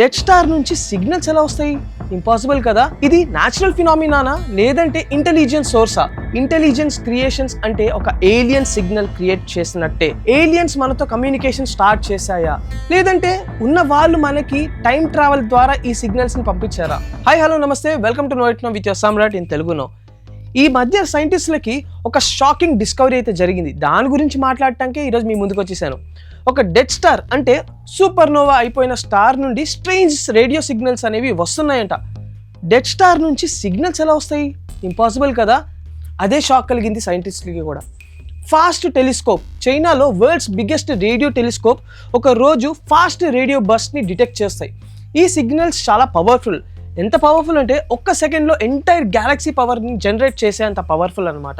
Dead star నుంచి signals ఎలా వస్తాయి? ఇంపాసిబుల్ కదా? ఇది న్యాచురల్ ఫినామినానా లేదంటే ఇంటెలిజెన్స్ సోర్సా ఇంటెలిజెన్స్ క్రియేషన్స్ అంటే ఒక ఏలియన్ సిగ్నల్ క్రియేట్ చేసినట్టే. ఏలియన్స్ మనతో కమ్యూనికేషన్ స్టార్ట్ చేశాయా? లేదంటే ఉన్న వాళ్ళు మనకి టైం ట్రావెల్ ద్వారా ఈ సిగ్నల్స్ని పంపించారా? హాయ్ హలో నమస్తే. Welcome to note no with your Samrat in తెలుగునో ఈ మధ్య సైంటిస్టులకి ఒక షాకింగ్ డిస్కవరీ అయితే జరిగింది. దాని గురించి మాట్లాడటానికే ఈరోజు మీ ముందుకు వచ్చేసాను. ఒక డెడ్ స్టార్ అంటే సూపర్ నోవా అయిపోయిన స్టార్ నుండి స్ట్రేంజ్ రేడియో సిగ్నల్స్ అనేవి వస్తున్నాయంట. డెడ్ స్టార్ నుంచి సిగ్నల్స్ ఎలా వస్తాయి? ఇంపాసిబుల్ కదా? అదే షాక్ కలిగింది సైంటిస్టులకి కూడా. Fast telescope. చైనాలో వరల్డ్స్ బిగ్గెస్ట్ రేడియో టెలిస్కోప్ ఒక రోజు ఫాస్ట్ రేడియో బస్ని డిటెక్ట్ చేస్తాయి. ఈ సిగ్నల్స్ చాలా పవర్ఫుల్. ఎంత పవర్ఫుల్ అంటే ఒక్క సెకండ్లో ఎంటైర్ గ్యాలక్సీ పవర్ని జనరేట్ చేసేంత పవర్ఫుల్ అనమాట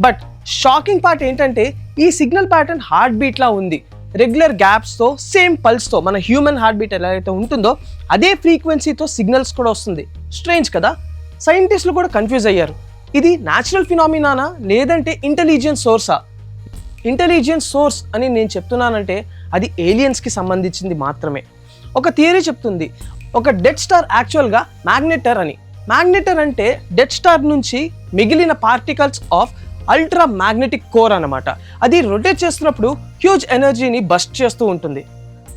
బట్ షాకింగ్ పార్ట్ ఏంటంటే ఈ సిగ్నల్ ప్యాటర్న్ హార్ట్ బీట్లా ఉంది. రెగ్యులర్ గ్యాప్స్తో సేమ్ పల్స్తో మన హ్యూమన్ హార్ట్ బీట్ ఎలా అయితే ఉంటుందో అదే ఫ్రీక్వెన్సీతో సిగ్నల్స్ కూడా వస్తుంది. స్ట్రేంజ్ కదా? సైంటిస్టులు కూడా కన్ఫ్యూజ్ అయ్యారు. ఇది న్యాచురల్ ఫినామినానా లేదంటే ఇంటెలిజెన్స్ సోర్సా ఇంటెలిజెన్స్ సోర్స్ అని నేను చెప్తున్నానంటే అది ఏలియన్స్కి సంబంధించింది మాత్రమే. ఒక థియరీ చెప్తుంది. ఒక డెడ్ స్టార్ యాక్చువల్గా మ్యాగ్నెటర్ అని. మ్యాగ్నెటర్ అంటే డెడ్ స్టార్ నుంచి మిగిలిన particles of ultra magnetic core అనమాట అది రొటేట్ చేస్తున్నప్పుడు హ్యూజ్ ఎనర్జీని బస్ట్ చేస్తూ ఉంటుంది.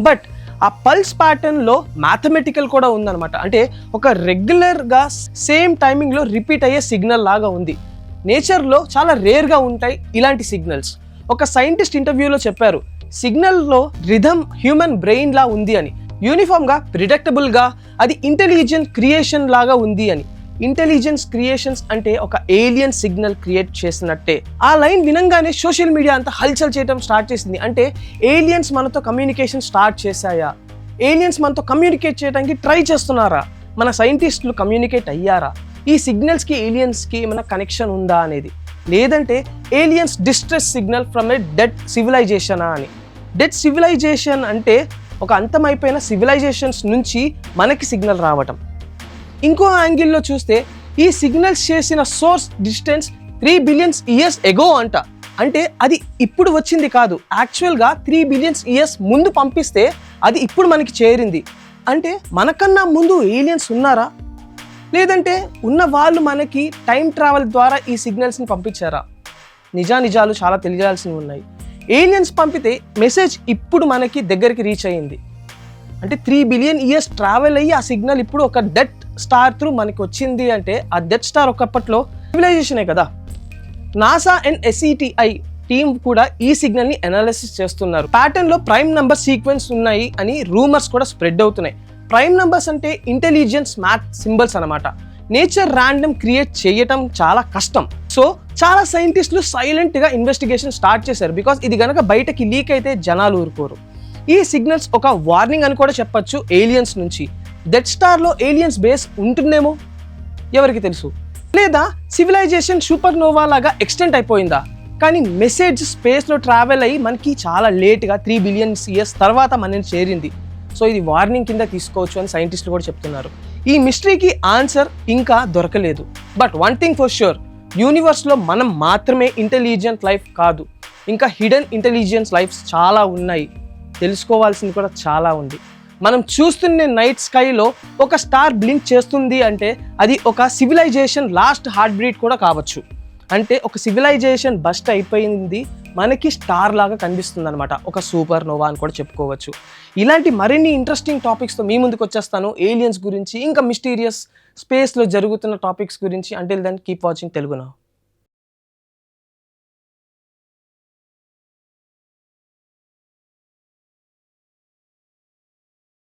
బట్ ఆ పల్స్ ప్యాటర్న్లో మ్యాథమెటికల్ కూడా ఉందన్నమాట. అంటే ఒక రెగ్యులర్గా సేమ్ టైమింగ్లో రిపీట్ అయ్యే సిగ్నల్ లాగా ఉంది. నేచర్లో చాలా రేర్గా ఉంటాయి ఇలాంటి సిగ్నల్స్ ఒక సైంటిస్ట్ ఇంటర్వ్యూలో చెప్పారు సిగ్నల్లో రిథమ్ హ్యూమన్ బ్రెయిన్లా ఉంది అని. యూనిఫామ్గా ప్రిడక్టబుల్గా అది ఇంటెలిజెంట్ క్రియేషన్ లాగా ఉంది అని. ఇంటెలిజెన్స్ క్రియేషన్స్ అంటే ఒక ఏలియన్ సిగ్నల్ క్రియేట్ చేసినట్టే. ఆ లైన్ వినంగానే సోషల్ మీడియా అంతా హల్చల్ చేయడం స్టార్ట్ చేసింది. అంటే ఏలియన్స్ మనతో కమ్యూనికేషన్ స్టార్ట్ చేశాయా? ఏలియన్స్ మనతో కమ్యూనికేట్ చేయడానికి ట్రై చేస్తున్నారా? మన సైంటిస్టులు కమ్యూనికేట్ అయ్యారా? ఈ సిగ్నల్స్కి ఏలియన్స్కి ఏమైనా కనెక్షన్ ఉందా అనేది. లేదంటే aliens distress signal from a dead సివిలైజేషనా అని. డెడ్ సివిలైజేషన్ అంటే ఒక అంతమైపోయిన సివిలైజేషన్స్ నుంచి మనకి సిగ్నల్ రావటం. ఇంకో యాంగిల్లో చూస్తే ఈ సిగ్నల్స్ చేసిన source distance three billions years ago అంట. అంటే అది ఇప్పుడు వచ్చింది కాదు. యాక్చువల్గా త్రీ బిలియన్స్ ఇయర్స్ ముందు పంపిస్తే అది ఇప్పుడు మనకి చేరింది. అంటే మనకన్నా ముందు ఏలియన్స్ ఉన్నారా? లేదంటే ఉన్న వాళ్ళు మనకి టైం ట్రావెల్ ద్వారా ఈ సిగ్నల్స్ని పంపించారా? నిజానిజాలు చాలా తెలియాల్సినవి ఉన్నాయి. ఏలియన్స్ పంపితే మెసేజ్ ఇప్పుడు మనకి దగ్గరికి రీచ్ అయ్యింది. అంటే త్రీ బిలియన్ ఇయర్స్ ట్రావెల్ అయ్యి ఆ సిగ్నల్ ఇప్పుడు ఒక డెట్ స్టార్ త్రూ మనకి వచ్చింది అంటే ఆ డెట్ స్టార్ ఒకప్పట్లో సివిలైజేషనే కదా. నాసా అండ్ ఎస్ఈటిఐ టీం కూడా ఈ సిగ్నల్ని అనాలిసిస్ చేస్తున్నారు. ప్యాటర్న్లో ప్రైమ్ నంబర్ సీక్వెన్స్ ఉన్నాయి అని రూమర్స్ కూడా స్ప్రెడ్ అవుతున్నాయి. ప్రైమ్ నంబర్స్ అంటే ఇంటెలిజెన్స్ మ్యాథ్ సింబల్స్ అనమాట నేచర్ ర్యాండమ్ క్రియేట్ చేయటం చాలా కష్టం. సో చాలా సైంటిస్టులు సైలెంట్గా ఇన్వెస్టిగేషన్ స్టార్ట్ చేశారు బికాస్ ఇది గనక బయటకి లీక్ అయితే జనాలు ఊరుకోరు. ఈ సిగ్నల్స్ ఒక వార్నింగ్ అని కూడా చెప్పొచ్చు ఏలియన్స్ నుంచి. డెడ్ స్టార్లో ఏలియన్స్ బేస్ ఉంటుందేమో? ఎవరికి తెలుసు? లేదా సివిలైజేషన్ సూపర్ నోవా లాగా ఎక్స్టెంట్ అయిపోయిందా? కానీ మెసేజ్ స్పేస్లో ట్రావెల్ అయ్యి మనకి చాలా లేట్గా త్రీ బిలియన్స్ ఇయర్స్ తర్వాత మనని చేరింది. సో ఇది వార్నింగ్ కింద తీసుకోవచ్చు అని సైంటిస్టులు కూడా చెప్తున్నారు. ఈ మిస్టరీకి ఆన్సర్ ఇంకా దొరకలేదు. But one thing for sure యూనివర్స్లో మనం మాత్రమే ఇంటెలిజెంట్ లైఫ్ కాదు ఇంకా హిడెన్ ఇంటెలిజెన్స్ లైఫ్స్ చాలా ఉన్నాయి. తెలుసుకోవాల్సింది కూడా చాలా ఉంది. మనం చూస్తున్న నైట్ స్కైలో ఒక స్టార్ బ్లింక్ చేస్తుంది అంటే అది ఒక సివిలైజేషన్ లాస్ట్ హార్ట్ బ్రీడ్ కూడా కావచ్చు. అంటే ఒక సివిలైజేషన్ బస్ట్ అయిపోయింది మనకి స్టార్ లాగా కనిపిస్తుంది అనమాట ఒక సూపర్ నోవా అని కూడా చెప్పుకోవచ్చు. ఇలాంటి మరిన్ని ఇంట్రెస్టింగ్ టాపిక్స్తో మీ ముందుకు వచ్చేస్తాను. ఏలియన్స్ గురించి ఇంకా మిస్టీరియస్ స్పేస్లో జరుగుతున్న టాపిక్స్ గురించి. అంటే దెన్ కీప్ వాచింగ్ తెలుగునా